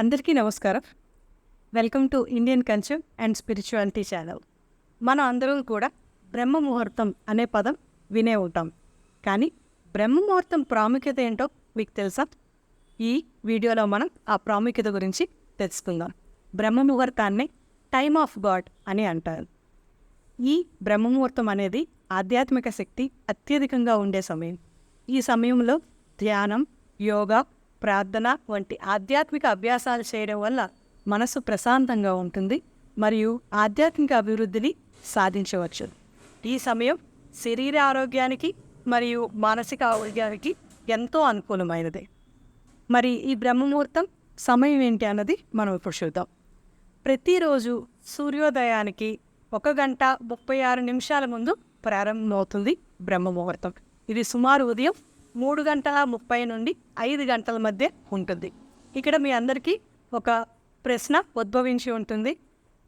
అందరికీ నమస్కారం. Welcome to Indian culture and spirituality channel. మనం అందరం కూడా బ్రహ్మ ముహూర్తం అనే పదం వినే ఉంటాం. కానీ బ్రహ్మ ముహూర్తం ప్రాముఖ్యత ఏంటో మీకు తెలుసా? ఈ వీడియోలో మనం ఆ ప్రాముఖ్యత గురించి తెలుసుకుందాం. బ్రహ్మ ముహూర్తాన్ని టైమ్ ఆఫ్ గాడ్ అని అంటారు. ఈ బ్రహ్మ ముహూర్తం అనేది ఆధ్యాత్మిక శక్తి అత్యధికంగా ఉండే సమయం. ఈ సమయంలో ధ్యానం యోగా ప్రార్థన వంటి ఆధ్యాత్మిక అభ్యాసాలు చేయడం వల్ల మనసు ప్రశాంతంగా ఉంటుంది మరియు ఆధ్యాత్మిక అభివృద్ధిని సాధించవచ్చు. ఈ సమయం శరీర ఆరోగ్యానికి మరియు మానసిక ఆరోగ్యానికి ఎంతో అనుకూలమైనది. మరి ఈ బ్రహ్మముహూర్తం సమయం ఏంటి అన్నది మనం ఇప్పుడు చూద్దాం. ప్రతిరోజు సూర్యోదయానికి ఒక గంట ముప్పై ఆరు నిమిషాల ముందు ప్రారంభమవుతుంది బ్రహ్మముహూర్తం. ఇది సుమారు ఉదయం మూడు గంటల ముప్పై నుండి ఐదు గంటల మధ్య ఉంటుంది. ఇక్కడ మీ అందరికీ ఒక ప్రశ్న ఉద్భవించి ఉంటుంది.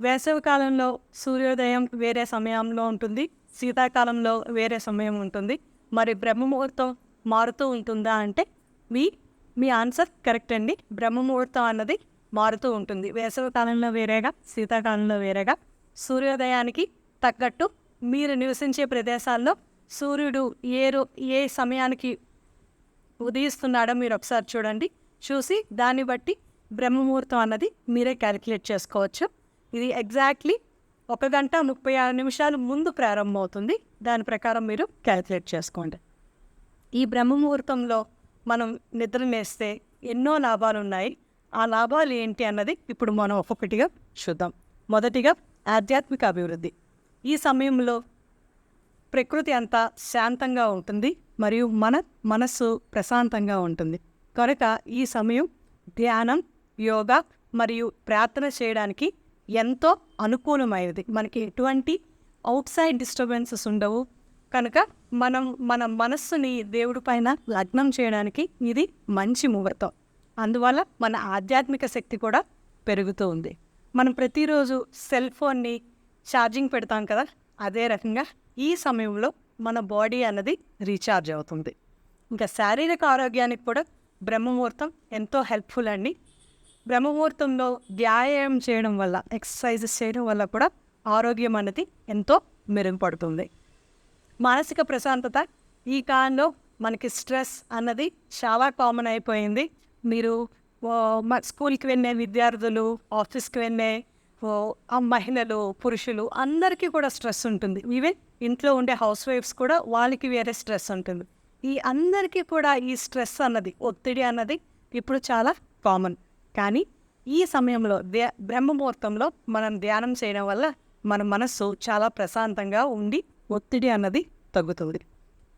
వేసవికాలంలో సూర్యోదయం వేరే సమయంలో ఉంటుంది. శీతాకాలంలో వేరే సమయం ఉంటుంది. మరి బ్రహ్మముహూర్తం మారుతూ ఉంటుందా అంటే మీ మీ ఆన్సర్ కరెక్ట్ అండి. బ్రహ్మముహూర్తం అన్నది మారుతూ ఉంటుంది. వేసవికాలంలో వేరేగా శీతాకాలంలో వేరేగా. సూర్యోదయానికి తగ్గట్టు మీరు నివసించే ప్రదేశాల్లో సూర్యుడు ఏ రో ఏ సమయానికి ఉదయిస్తున్నాడో మీరు ఒకసారి చూడండి. చూసి దాన్ని బట్టి బ్రహ్మముహూర్తం అన్నది మీరే క్యాలిక్యులేట్ చేసుకోవచ్చు. ఇది ఎగ్జాక్ట్లీ ఒక గంట ముప్పై ఆరు నిమిషాలు ముందు ప్రారంభమవుతుంది. దాని ప్రకారం మీరు క్యాలిక్యులేట్ చేసుకోండి. ఈ బ్రహ్మముహూర్తంలో మనం నిద్రలేస్తే ఎన్నో లాభాలు ఉన్నాయి. ఆ లాభాలు ఏంటి అన్నది ఇప్పుడు మనం ఒక్కొక్కటిగా చూద్దాం. మొదటిగా ఆధ్యాత్మిక అభివృద్ధి. ఈ సమయంలో ప్రకృతి అంతా శాంతంగా ఉంటుంది. మరియు మన మనస్సు ప్రశాంతంగా ఉంటుంది. కనుక ఈ సమయం ధ్యానం యోగా మరియు ప్రార్థన చేయడానికి ఎంతో అనుకూలమైనది. మనకి ఎటువంటి అవుట్ సైడ్ డిస్టర్బెన్సెస్ ఉండవు. కనుక మనం మన మనస్సుని దేవుడి పైన లగ్నం చేయడానికి ఇది మంచి ముహూర్తం. అందువల్ల మన ఆధ్యాత్మిక శక్తి కూడా పెరుగుతూ ఉంది. మనం ప్రతిరోజు సెల్ ఫోన్ని ఛార్జింగ్ పెడతాం కదా? అదే రకంగా ఈ సమయంలో మన బాడీ అన్నది రీఛార్జ్ అవుతుంది. ఇంకా శారీరక ఆరోగ్యానికి కూడా బ్రహ్మముహూర్తం ఎంతో హెల్ప్ఫుల్ అండి. బ్రహ్మముహూర్తంలో వ్యాయామం చేయడం వల్ల ఎక్సర్సైజెస్ చేయడం వల్ల కూడా ఆరోగ్యం అనేది ఎంతో మెరుగుపడుతుంది. మానసిక ప్రశాంతత ఈ కాలంలో మనకి స్ట్రెస్ అన్నది చాలా కామన్ అయిపోయింది. మీరు మా స్కూల్కి వెళ్ళే విద్యార్థులు ఆఫీస్కి వెళ్ళే మహిళలు పురుషులు అందరికీ కూడా స్ట్రెస్ ఉంటుంది. ఈవెన్ ఇంట్లో ఉండే హౌస్ వైఫ్స్ కూడా వాళ్ళకి వేరే స్ట్రెస్ ఉంటుంది. ఈ అందరికీ కూడా ఈ స్ట్రెస్ అన్నది ఒత్తిడి అన్నది ఇప్పుడు చాలా కామన్ కానీ ఈ సమయంలో ధ్యా బ్రహ్మముహూర్తంలో మనం ధ్యానం చేయడం వల్ల మన మనస్సు చాలా ప్రశాంతంగా ఉండి ఒత్తిడి అన్నది తగ్గుతుంది.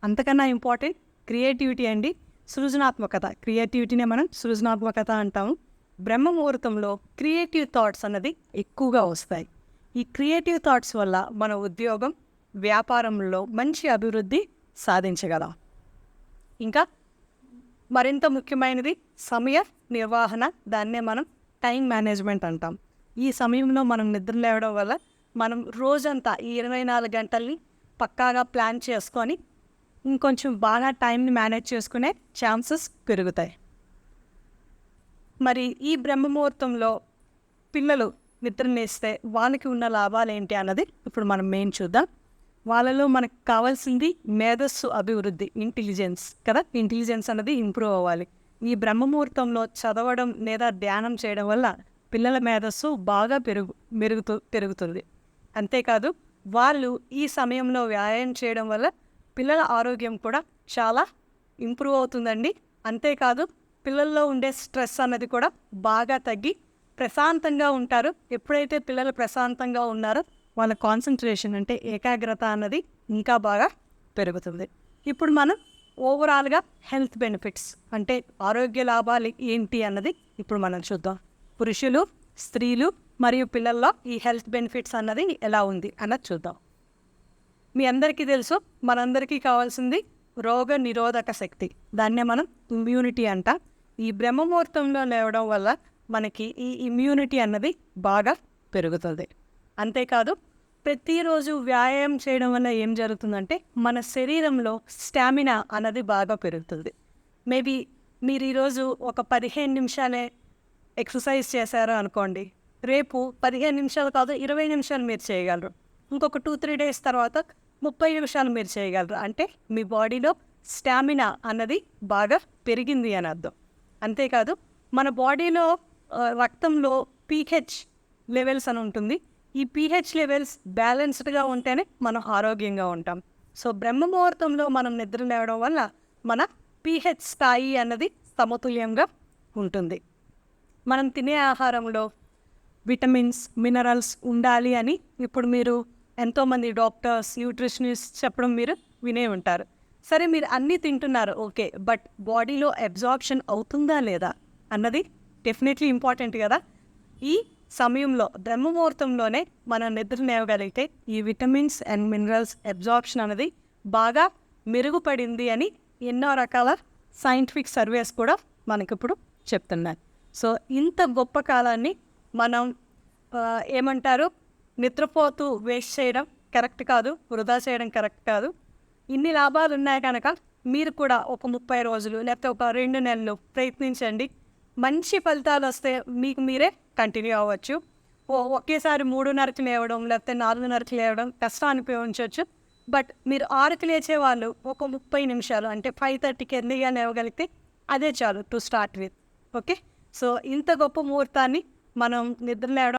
అంతకన్నా ఇంపార్టెంట్ క్రియేటివిటీ అండి సృజనాత్మకత. క్రియేటివిటీనే మనం సృజనాత్మకత అంటాము. బ్రహ్మ ముహూర్తంలో క్రియేటివ్ థాట్స్ అన్నది ఎక్కువగా వస్తాయి. ఈ క్రియేటివ్ థాట్స్ వల్ల మన ఉద్యోగం వ్యాపారంలో మంచి అభివృద్ధి సాధించగలం. ఇంకా మరింత ముఖ్యమైనది సమయ నిర్వహణ దాన్నే మనం టైం మేనేజ్మెంట్ అంటాం. ఈ సమయంలో మనం నిద్ర లేవడం వల్ల మనం రోజంతా ఈ ఇరవై నాలుగు గంటల్ని పక్కాగా ప్లాన్ చేసుకొని ఇంకొంచెం బాగా టైంని మేనేజ్ చేసుకునే ఛాన్సెస్ పెరుగుతాయి. మరి ఈ బ్రహ్మముహూర్తంలో పిల్లలు నిద్రనేస్తే వాళ్ళకి ఉన్న లాభాలు ఏంటి అన్నది ఇప్పుడు మనం మెయిన్ చూద్దాం. వాళ్ళలో మనకు కావాల్సింది మేధస్సు అభివృద్ధి ఇంటెలిజెన్స్ కదా? ఇంటెలిజెన్స్ అన్నది ఇంప్రూవ్ అవ్వాలి. ఈ బ్రహ్మముహూర్తంలో చదవడం లేదా ధ్యానం చేయడం వల్ల పిల్లల మేధస్సు బాగా పెరుగు మెరుగుతూ పెరుగుతుంది. అంతేకాదు వాళ్ళు ఈ సమయంలో వ్యాయామం చేయడం వల్ల పిల్లల ఆరోగ్యం కూడా చాలా ఇంప్రూవ్ అవుతుందండి. అంతేకాదు పిల్లల్లో ఉండే స్ట్రెస్ అన్నది కూడా బాగా తగ్గి ప్రశాంతంగా ఉంటారు. ఎప్పుడైతే పిల్లలు ప్రశాంతంగా ఉన్నారో వాళ్ళ కాన్సన్ట్రేషన్ అంటే ఏకాగ్రత అన్నది ఇంకా బాగా పెరుగుతుంది. ఇప్పుడు మనం ఓవరాల్గా హెల్త్ బెనిఫిట్స్ అంటే ఆరోగ్య లాభాలు ఏంటి అన్నది ఇప్పుడు మనం చూద్దాం. పురుషులు స్త్రీలు మరియు పిల్లల్లో ఈ హెల్త్ బెనిఫిట్స్ అన్నది ఎలా ఉంది అన్నది చూద్దాం. మీ అందరికీ తెలుసు మనందరికీ కావాల్సింది రోగ నిరోధక శక్తి. దాన్నే మనం ఇమ్యూనిటీ అంటాం. ఈ బ్రహ్మముహూర్తంలో లేవడం వల్ల మనకి ఈ ఇమ్యూనిటీ అన్నది బాగా పెరుగుతుంది. అంతేకాదు ప్రతిరోజు వ్యాయామం చేయడం వల్ల ఏం జరుగుతుందంటే మన శరీరంలో స్టామినా అన్నది బాగా పెరుగుతుంది. మేబీ మీరు ఈరోజు ఒక పదిహేను నిమిషాలే ఎక్సర్సైజ్ చేశారు అనుకోండి రేపు పదిహేను నిమిషాలు కాదు ఇరవై నిమిషాలు మీరు చేయగలరు. ఇంకొక టూ త్రీ డేస్ తర్వాత ముప్పై నిమిషాలు మీరు చేయగలరు. అంటే మీ బాడీలో స్టామినా అన్నది బాగా పెరిగింది అని అర్థం. అంతేకాదు మన బాడీలో రక్తంలో పీహెచ్ లెవెల్స్ అని ఉంటుంది. ఈ పీహెచ్ లెవెల్స్ బ్యాలెన్స్డ్గా ఉంటేనే మనం ఆరోగ్యంగా ఉంటాం. సో బ్రహ్మ ముహూర్తంలో మనం నిద్ర లేవడం వల్ల మన పీహెచ్ స్థాయి అన్నది సమతుల్యంగా ఉంటుంది. మనం తినే ఆహారంలో విటమిన్స్ మినరల్స్ ఉండాలి అని ఇప్పుడు మీరు ఎంతోమంది డాక్టర్స్ న్యూట్రిషనిస్ట్ చెప్పడం మీరు వినే ఉంటారు. సరే మీరు అన్నీ తింటున్నారు ఓకే బట్ బాడీలో అబ్జార్ప్షన్ అవుతుందా లేదా అన్నది డెఫినెట్లీ ఇంపార్టెంట్ కదా. ఈ సమయంలో బ్రహ్మముహూర్తంలోనే మనం నిద్ర లేవగలిగితే ఈ విటమిన్స్ అండ్ మినరల్స్ అబ్జార్ప్షన్ అనేది బాగా మెరుగుపడింది అని ఎన్నో రకాల సైంటిఫిక్ సర్వేస్ కూడా మనకిప్పుడు చెప్తున్నాయి. సో ఇంత గొప్ప కాలాన్ని మనం ఏమంటారు నిద్రపోతూ వేస్ట్ చేయడం కరెక్ట్ కాదు వృధా చేయడం కరెక్ట్ కాదు. ఇన్ని లాభాలు ఉన్నాయి కనుక మీరు కూడా ఒక ముప్పై రోజులు లేకపోతే ఒక రెండు నెలలు ప్రయత్నించండి. మంచి ఫలితాలు వస్తే మీకు మీరే కంటిన్యూ అవ్వచ్చు. ఓ ఒకేసారి మూడున్నరకు లేవడం లేకపోతే నాలుగున్నరకు లేవడం కష్టం అనిపించవచ్చు బట్ మీరు ఆరుకు లేచే వాళ్ళు ఒక ముప్పై నిమిషాలు అంటే ఫైవ్ థర్టీకి ఎర్లీగా లేవగలిగితే అదే చాలు to start with. Okay? So ఇంత గొప్ప ముహూర్తాన్ని మనం నిద్ర లేవడం